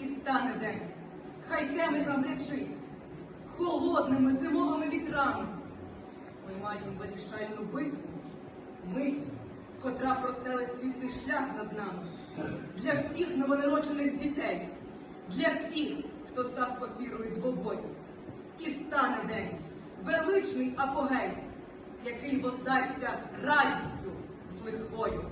і встане день. Хай темрява речить холодними зимовими вітрами. Ми маємо вирішальну битву, мить, котра простелить світлий шлях над нами. Для всіх новонароджених дітей, для всіх, хто став папірою двобою. І встане день, величний апогей, який воздасться радістю з лихвою.